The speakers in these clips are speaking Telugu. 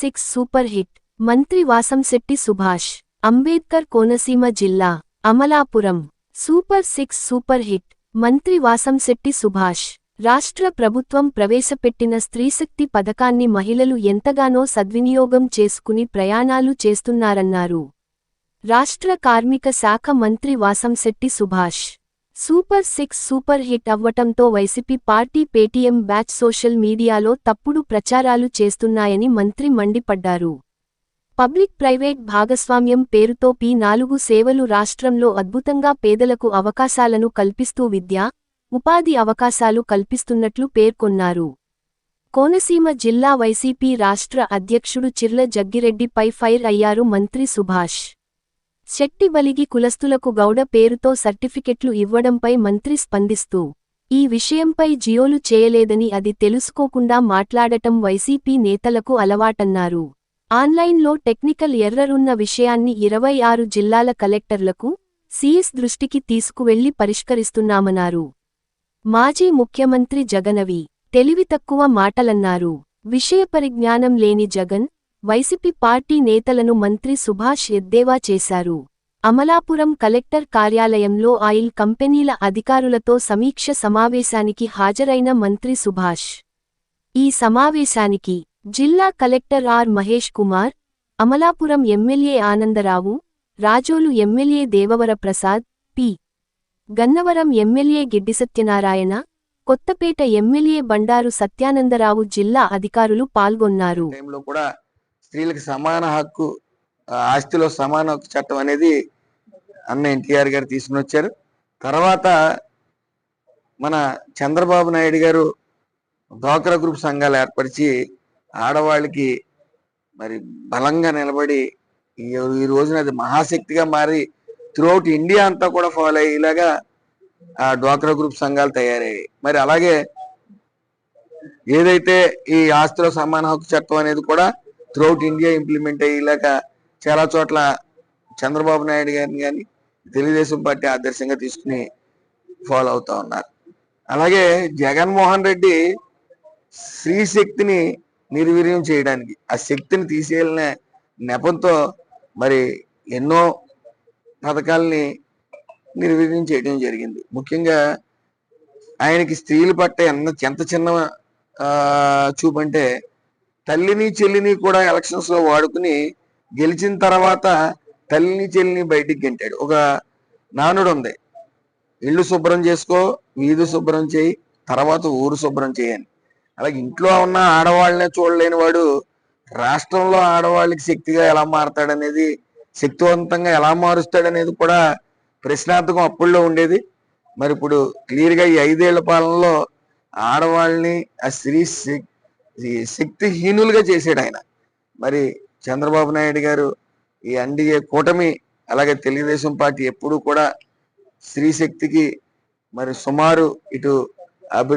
Six super hit. మంత్రి వాసంశెట్టి సుభాష్ అంబేద్కర్ కోనసీమ జిల్లా Amalapuram. Super six super hit. మంత్రి వాసంశెట్టి సుభాష్ రాష్ట్ర ప్రభుత్వం ప్రవేశపెట్టిన స్త్రీశక్తి పథకాన్ని మహిళలు ఎంతగానో సద్వినియోగం చేసుకుని ప్రయాణాలు చేస్తున్నారన్నారు. రాష్ట్ర కార్మిక శాఖ మంత్రి Vasamsetti Subhash. Super six super hit అవ్వటంతో YCP party Paytm batch social మీడియాలో తప్పుడు ప్రచారాలు చేస్తున్నాయని మంత్రి మండిపడ్డారు. పబ్లిక్ ప్రైవేట్ భాగస్వామ్యం పేరుతో పి నాలుగు సేవలు రాష్ట్రంలో అద్భుతంగా పేదలకు అవకాశాలను కల్పిస్తూ విద్య ఉపాధి అవకాశాలు కల్పిస్తున్నట్లు పేర్కొన్నారు. కోనసీమ జిల్లా వైసీపీ రాష్ట్ర అధ్యక్షుడు చిర్ల జగ్గిరెడ్డిపై ఫైర్ అయ్యారు మంత్రి సుభాష్. శెట్టి బలిగి కులస్తులకు గౌడ పేరుతో సర్టిఫికెట్లు ఇవ్వడంపై మంత్రి స్పందిస్తూ ఈ విషయంపై జియోలు చేయలేదని అది తెలుసుకోకుండా మాట్లాడటం వైసీపీ నేతలకు అలవాటన్నారు. ఆన్లైన్లో టెక్నికల్ ఎర్రరున్న విషయాన్ని ఇరవై ఆరు జిల్లాల కలెక్టర్లకు సీఎస్ దృష్టికి తీసుకువెళ్ళి పరిష్కరిస్తున్నామన్నారు. మాజీ ముఖ్యమంత్రి జగనవి తెలివి తక్కువ మాటలన్నారు. విషయ పరిజ్ఞానం లేని జగన్ వైసీపీ పార్టీ నేతలను మంత్రి సుభాష్ ఎద్దేవా చేశారు. అమలాపురం కలెక్టర్ కార్యాలయంలో ఆయిల్ కంపెనీల అధికారులతో సమీక్ష సమావేశానికి హాజరైన మంత్రి సుభాష్. ఈ సమావేశానికి జిల్లా collector R Mahesh Kumar Amalapuram MLA Anandarao Razole MLA Devavara Prasad P. Gannavaram MLA Giddi Satyanarayana Kothapeta MLA Bandaru Satyanandarao జిల్లా అధికారులు పాల్గొన్నారు. స్త్రీలకు సమాన హక్కు ఆస్తిలో సమాన హక్కు చట్టం అనేది అన్న ఎన్టీఆర్ గారు తీసుకుని వచ్చారు. తర్వాత మన చంద్రబాబు నాయుడు గారు డ్వాక్రా గ్రూప్ సంఘాలు ఏర్పరిచి ఆడవాళ్ళకి మరి బలంగా నిలబడి ఈ ఈ రోజున అది మహాశక్తిగా మారి త్రూఅవుట్ ఇండియా అంతా కూడా ఫాలో అయ్యేలాగా ఆ డ్వాక్రా గ్రూప్ సంఘాలు తయారయ్యాయి. మరి అలాగే ఏదైతే ఈ ఆస్తిలో సమాన హక్కు చట్టం అనేది కూడా త్రూఅవుట్ ఇండియా ఇంప్లిమెంట్ అయ్యేలాగా చాలా చోట్ల చంద్రబాబు నాయుడు గారిని కానీ తెలుగుదేశం పార్టీ ఆదర్శంగా తీసుకుని ఫాలో అవుతా ఉన్నారు. అలాగే జగన్మోహన్ రెడ్డి స్త్రీ శక్తిని నిర్వీర్యం చేయడానికి ఆ శక్తిని తీసేయాలనే నెపంతో మరి ఎన్నో పథకాలని నిర్వీర్యం చేయడం జరిగింది. ముఖ్యంగా ఆయనకి స్త్రీల పట్ల ఎంత ఎంత చిన్న చూపంటే తల్లిని చెల్లిని కూడా ఎలక్షన్స్లో వాడుకుని గెలిచిన తర్వాత తల్లిని చెల్లిని బయటికి గెంటాడు. ఒక నానుడు ఉంది. ఇల్లు శుభ్రం చేసుకో వీధి శుభ్రం చేయి తర్వాత ఊరు శుభ్రం చేయని అలాగే ఇంట్లో ఉన్న ఆడవాళ్ళనే చూడలేని వాడు రాష్ట్రంలో ఆడవాళ్ళకి శక్తిగా ఎలా మారతాడనేది శక్తివంతంగా ఎలా మారుస్తాడనేది కూడా ప్రశ్నార్థకం అప్పుల్లో ఉండేది. మరి ఇప్పుడు క్లియర్గా ఈ ఐదేళ్ళ పాలనలో ఆడవాళ్ళని ఆ స్త్రీ శక్తిహీనులుగా చేసాడు ఆయన. మరి చంద్రబాబు నాయుడు గారు ఈ ఎన్డీఏ కూటమి అలాగే తెలుగుదేశం పార్టీ ఎప్పుడూ కూడా స్త్రీ శక్తికి మరి సుమారు ఇటు అభి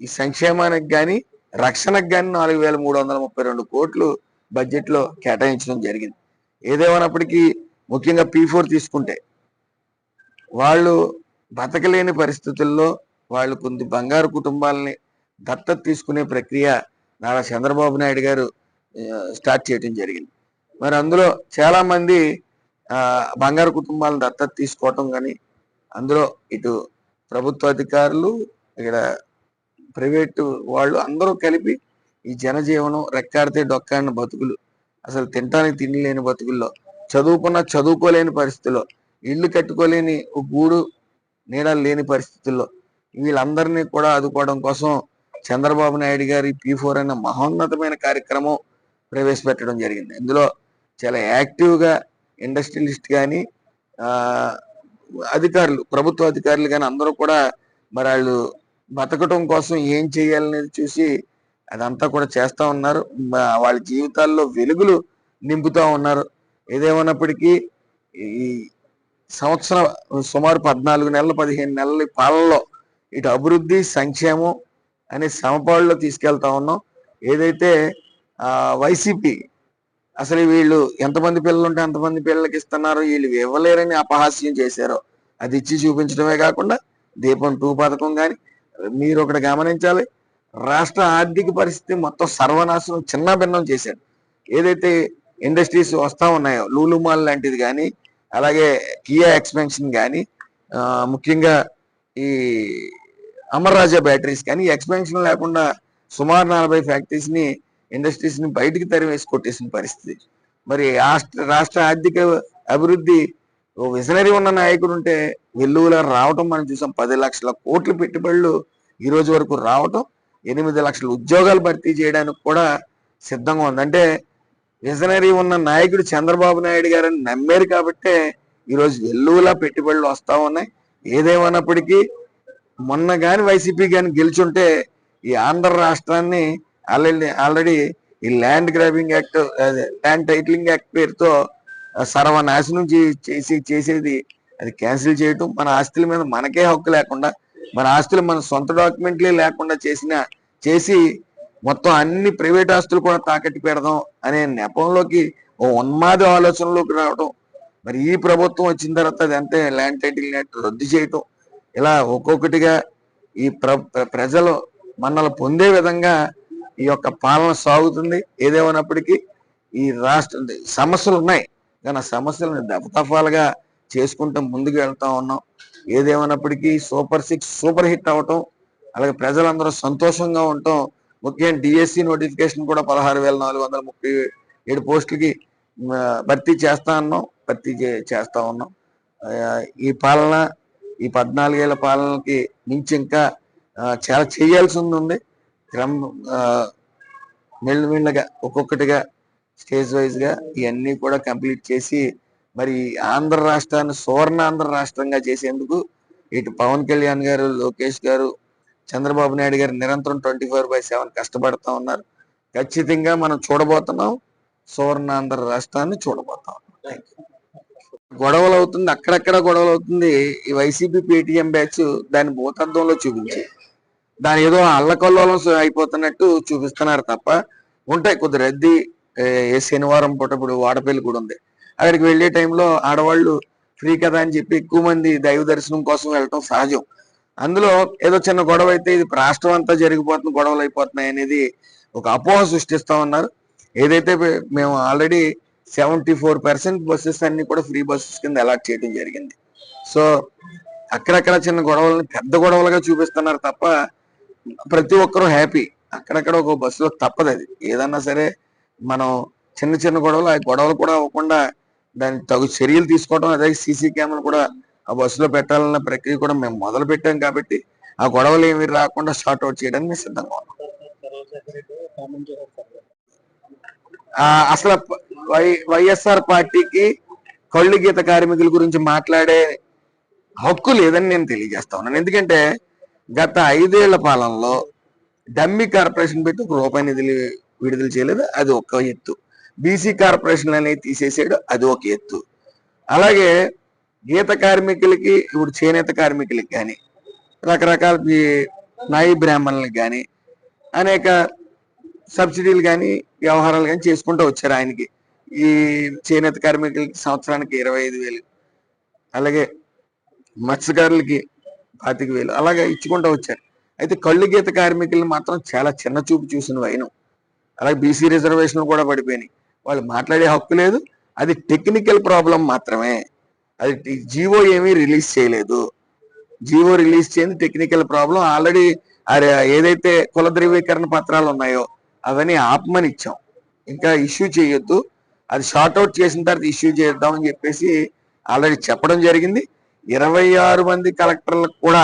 ఈ సంక్షేమానికి కానీ రక్షణకు కానీ నాలుగు వేల మూడు వందల ముప్పై రెండు కోట్లు బడ్జెట్లో కేటాయించడం జరిగింది. ఏదేమైనప్పటికీ ముఖ్యంగా పీ ఫోర్ తీసుకుంటే వాళ్ళు బతకలేని పరిస్థితుల్లో వాళ్ళు కొన్ని బంగారు కుటుంబాలని దత్తత తీసుకునే ప్రక్రియ నారా చంద్రబాబు నాయుడు గారు స్టార్ట్ చేయడం జరిగింది. మరి అందులో చాలామంది బంగారు కుటుంబాలను దత్తత తీసుకోవటం కానీ అందులో ఇటు ప్రభుత్వ అధికారులు ఇక్కడ ప్రైవేటు వాళ్ళు అందరూ కలిపి ఈ జనజీవనం రెక్కాడితే డొక్కాడిన బతుకులు అసలు తినటానికి తిండి లేని బతుకుల్లో చదువుకున్న చదువుకోలేని పరిస్థితుల్లో ఇల్లు కట్టుకోలేని ఒక గూడు నీడలు లేని పరిస్థితుల్లో వీళ్ళందరినీ కూడా ఆదుకోవడం కోసం చంద్రబాబు నాయుడు గారి పీ ఫోర్ అనే మహోన్నతమైన కార్యక్రమం ప్రవేశపెట్టడం జరిగింది. ఇందులో చాలా యాక్టివ్గా ఇండస్ట్రియలిస్ట్ కానీ అధికారులు ప్రభుత్వ అధికారులు కానీ అందరూ కూడా మరి వాళ్ళు బతకటం కోసం ఏం చేయాలనేది చూసి అదంతా కూడా చేస్తూ ఉన్నారు. వాళ్ళ జీవితాల్లో వెలుగులు నింపుతూ ఉన్నారు. ఏదేమన్నప్పటికీ ఈ సంవత్సరం సుమారు పద్నాలుగు నెలలు పదిహేను నెలల పాలనలో ఇటు అభివృద్ధి సంక్షేమం అనే సమపాడులో తీసుకెళ్తా ఉన్నాం. ఏదైతే వైసీపీ అసలు వీళ్ళు ఎంతమంది పిల్లలు ఉంటే అంతమంది పిల్లలకి ఇస్తున్నారు వీళ్ళు ఇవ్వలేరని అపహాస్యం చేశారో అది ఇచ్చి చూపించడమే కాకుండా దీపం టూ పథకం కానీ మీరు ఒకటి గమనించాలి. రాష్ట్ర ఆర్థిక పరిస్థితి మొత్తం సర్వనాశనం చిన్న భిన్నం చేశాడు. ఏదైతే ఇండస్ట్రీస్ వస్తూ ఉన్నాయో లూలు మాల్ లాంటిది కానీ అలాగే కియా ఎక్స్పెన్షన్ కానీ ముఖ్యంగా ఈ అమర్రాజా బ్యాటరీస్ కానీ ఎక్స్పెన్షన్ లేకుండా సుమారు నలభై ఫ్యాక్టరీస్ని ఇండస్ట్రీస్ని బయటికి తరివేసి కొట్టేసిన పరిస్థితి. మరి రాష్ట్ర రాష్ట్ర ఆర్థిక అభివృద్ధి ఓ విజనరీ ఉన్న నాయకుడు ఉంటే వెల్లువలా రావటం మనం చూసాం. పది లక్షల కోట్ల పెట్టుబడులు ఈ రోజు వరకు రావటం ఎనిమిది లక్షల ఉద్యోగాలు భర్తీ చేయడానికి కూడా సిద్ధంగా ఉంది. అంటే విజనరీ ఉన్న నాయకుడు చంద్రబాబు నాయుడు గారని నమ్మారు కాబట్టే ఈరోజు వెల్లువలా పెట్టుబడులు వస్తా ఉన్నాయి. ఏదేమన్నప్పటికీ మొన్న కానీ వైసీపీ కానీ గెలిచుంటే ఈ ఆంధ్ర రాష్ట్రాన్ని ఆల్రెడీ ఆల్రెడీ ఈ land grabbing act land titling act పేరుతో సర్వనాశనం చేసి చేసేది అది క్యాన్సిల్ చేయటం మన ఆస్తుల మీద మనకే హక్కు లేకుండా మన ఆస్తులు మన సొంత డాక్యుమెంట్లే లేకుండా చేసిన చేసి మొత్తం అన్ని ప్రైవేట్ ఆస్తులు కూడా తాకట్టు పెడదాం అనే నెపంలోకి ఓ ఉన్మాద ఆలోచనలోకి రావడం మరి ఈ ప్రభుత్వం వచ్చిన తర్వాత అది అంతే ల్యాండ్ టైటిల్ యాక్ట్ రద్దు చేయటం ఇలా ఒక్కొక్కటిగా ఈ ప్ర ప్రజలు మనల్ని పొందే విధంగా ఈ యొక్క పాలన సాగుతుంది. ఏదేమైనప్పటికీ ఈ రాష్ట్ర సమస్యలు ఉన్నాయి కానీ ఆ సమస్యలను దఫదఫాలుగా చేసుకుంటూ ముందుకు వెళ్తా ఉన్నాం. ఏదేమైనప్పటికీ సూపర్ సిక్స్ సూపర్ హిట్ అవటం అలాగే ప్రజలందరూ సంతోషంగా ఉండటం ముఖ్యంగా డిఎస్సి నోటిఫికేషన్ కూడా పదహారు వేల నాలుగు వందల ముప్పై ఏడు పోస్టులకి భర్తీ చేస్తా ఉన్నాం భర్తీ చే- చేస్తా ఉన్నాం. ఈ పాలన ఈ పద్నాలుగేళ్ళ పాలనకి మించి ఇంకా చాలా చేయాల్సి ఉంది క్రమ మెల్లమెల్లగా ఒక్కొక్కటిగా స్టేజ్ వైజ్గా ఇవన్నీ కూడా కంప్లీట్ చేసి మరి ఆంధ్ర రాష్ట్రాన్ని సువర్ణాంధ్ర రాష్ట్రంగా చేసేందుకు ఇటు పవన్ కళ్యాణ్ గారు లోకేష్ గారు చంద్రబాబు నాయుడు గారు నిరంతరం ట్వంటీ ఫోర్ బై సెవెన్ కష్టపడుతూ ఉన్నారు. ఖచ్చితంగా మనం చూడబోతున్నాం. సువర్ణాంధ్ర రాష్ట్రాన్ని చూడబోతాం. థ్యాంక్ యూ గొడవలు అవుతుంది అక్కడక్కడ గొడవలు అవుతుంది ఈ వైసీపీ పేటిఎం బ్యాచ్ దాని భూతత్వంలో చూపించి దాని ఏదో అల్లకల్లోలం అయిపోతున్నట్టు చూపిస్తున్నారు తప్ప ఉంటాయి కొద్ది రద్దీ ఏ శనివారం పూట ఇప్పుడు వాడపల్లి కూడా ఉంది. అక్కడికి వెళ్ళే టైంలో ఆడవాళ్ళు ఫ్రీ కదా అని చెప్పి ఎక్కువ మంది దైవ దర్శనం కోసం వెళ్ళటం సహజం. అందులో ఏదో చిన్న గొడవ అయితే ఇది రాష్ట్రం అంతా జరిగిపోతుంది గొడవలు అయిపోతున్నాయి అనేది ఒక అపోహ సృష్టిస్తా ఉన్నారు. ఏదైతే మేము already seventy four percent buses అన్ని కూడా ఫ్రీ బస్సెస్ కింద అలాట్ చేయడం జరిగింది సో అక్కడక్కడ చిన్న గొడవలని పెద్ద గొడవలుగా చూపిస్తున్నారు తప్ప ప్రతి ఒక్కరూ హ్యాపీ అక్కడక్కడ ఒక బస్సులో తప్పదు అది ఏదన్నా సరే మనం చిన్న చిన్న గొడవలు ఆ గొడవలు కూడా అవ్వకుండా దానికి తగు చర్యలు తీసుకోవడం అదే సీసీ కెమెరా కూడా ఆ బస్సులో పెట్టాలన్న ప్రక్రియ కూడా మేము మొదలు పెట్టాం కాబట్టి ఆ గొడవలు ఏమి రాకుండా షార్ట్ అవుట్ చేయడానికి మేము సిద్ధంగా ఉన్నాం అసలు వై వైఎస్ఆర్ పార్టీకి కళ్ళు గీత కార్మికుల గురించి మాట్లాడే హక్కు లేదని నేను తెలియజేస్తా ఉన్నాను. ఎందుకంటే గత ఐదేళ్ళ పాలనలో డమ్మి కార్పొరేషన్ పెట్టి ఒక రూపాయి నిధులు విడుదల చేయలేదు అది ఒక ఎత్తు. బీసీ కార్పొరేషన్ అనేది తీసేసాడు అది ఒక ఎత్తు. అలాగే గీత కార్మికులకి ఇప్పుడు చేనేత కార్మికులకి కానీ రకరకాల నాయి బ్రాహ్మణులకి కానీ అనేక సబ్సిడీలు కానీ వ్యవహారాలు కానీ చేసుకుంటూ వచ్చారు ఆయనకి. ఈ చేనేత కార్మికులకి సంవత్సరానికి ఇరవై ఐదు వేలు. అలాగే మత్స్యకారులకి పాతిక వేలు. అలాగే ఇచ్చుకుంటూ వచ్చారు. అయితే కళ్ళు గీత కార్మికులను మాత్రం చాలా చిన్న చూపు చూసిన వైనం. అలాగే బీసీ రిజర్వేషన్లు కూడా పడిపోయినాయి. వాళ్ళు మాట్లాడే హక్కు లేదు. అది టెక్నికల్ ప్రాబ్లం మాత్రమే. అది జీవో ఏమీ రిలీజ్ చేయలేదు. జీవో రిలీజ్ చేయండి టెక్నికల్ ప్రాబ్లం. ఆల్రెడీ ఏదైతే కుల ధృవీకరణ పత్రాలు ఉన్నాయో అవన్నీ ఆపమనిచ్చాం. ఇంకా ఇష్యూ చేయొద్దు. అది షార్ట్ అవుట్ చేసిన తర్వాత ఇష్యూ చేద్దాం అని చెప్పేసి ఆల్రెడీ చెప్పడం జరిగింది. ఇరవై ఆరు మంది కలెక్టర్లకు కూడా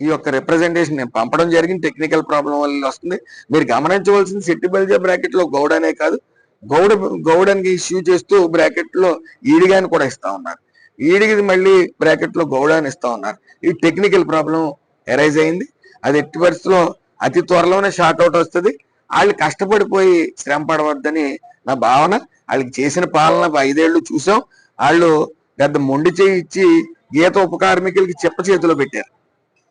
ఈ యొక్క రిప్రజెంటేషన్ నేను పంపడం జరిగింది. టెక్నికల్ ప్రాబ్లం వల్ల వస్తుంది. మీరు గమనించవలసింది సెట్టి బల్జా బ్రాకెట్లో గౌడ్ అనే కాదు. గౌడ గౌడనికి ఇష్యూ చేస్తూ బ్రాకెట్లో ఈడిగాని కూడా ఇస్తా ఉన్నారు. ఈడికి మళ్ళీ బ్రాకెట్లో గౌడాని ఇస్తా ఉన్నారు. ఈ టెక్నికల్ ప్రాబ్లం ఎరైజ్ అయింది. అది ఎట్టి పరిస్థితిలో అతి త్వరలోనే షార్ట్ అవుట్ వస్తుంది. వాళ్ళు కష్టపడిపోయి శ్రమ పడవద్దని నా భావన. వాళ్ళకి చేసిన పాలన ఐదేళ్ళు చూసాం. వాళ్ళు పెద్ద మొండి చేయి ఇచ్చి గీత ఉప కార్మికులకి చెప్ప చేతిలో పెట్టారు.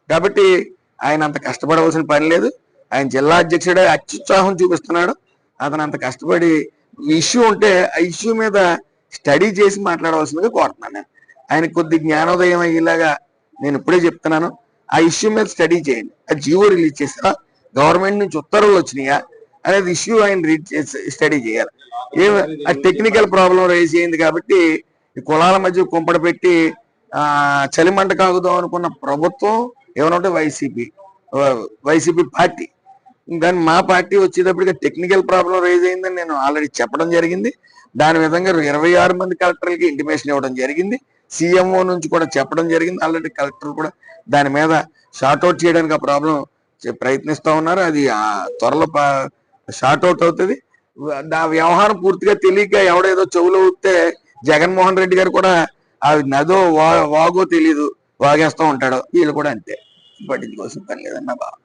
కాబట్టి ఆయన అంత కష్టపడవలసిన పని లేదు. ఆయన జిల్లా అధ్యక్షుడే అత్యుత్సాహం చూపిస్తున్నాడు. అతను అంత కష్టపడి ఇష్యూ ఉంటే ఆ ఇష్యూ మీద స్టడీ చేసి మాట్లాడవలసిందిగా కోరుతున్నాను ఆయన కొద్ది జ్ఞానోదయం అయ్యేలాగా నేను ఇప్పుడే చెప్తున్నాను. ఆ ఇష్యూ మీద స్టడీ చేయండి. ఆ జీవో రిలీజ్ చేసారా గవర్నమెంట్ నుంచి ఉత్తర్వులు వచ్చినాయా? అనేది ఇష్యూ ఆయన రీడ్ చేసి స్టడీ చేయాలి. ఏ ఆ టెక్నికల్ ప్రాబ్లం రేజ్ అయింది కాబట్టి కులాల మధ్య కుంపడ పెట్టి చలిమంట కాగుదాం అనుకున్న ప్రభుత్వం ఏమనంటే వైసీపీ వైసీపీ పార్టీ. కానీ మా పార్టీ వచ్చేటప్పటికి టెక్నికల్ ప్రాబ్లం రేజ్ అయిందని నేను ఆల్రెడీ చెప్పడం జరిగింది. దాని విధంగా ఇరవై ఆరు మంది కలెక్టర్లకి ఇంటిమేషన్ ఇవ్వడం జరిగింది. సీఎంఓ నుంచి కూడా చెప్పడం జరిగింది. ఆల్రెడీ కలెక్టర్ కూడా దాని మీద షార్ట్ అవుట్ చేయడానికి ఆ ప్రాబ్లం ప్రయత్నిస్తా ఉన్నారు. అది ఆ త్వరలో షార్ట్ అవుట్ అవుతుంది. ఆ వ్యవహారం పూర్తిగా తెలియక ఎవడేదో చెవులు ఊస్తే జగన్మోహన్ రెడ్డి గారు కూడా అవి నదో వా- వాగో తెలీదు వాగేస్తూ ఉంటాడు వీళ్ళు కూడా అంతే. పట్టించుకోవాల్సిన పని లేదన్న బాబు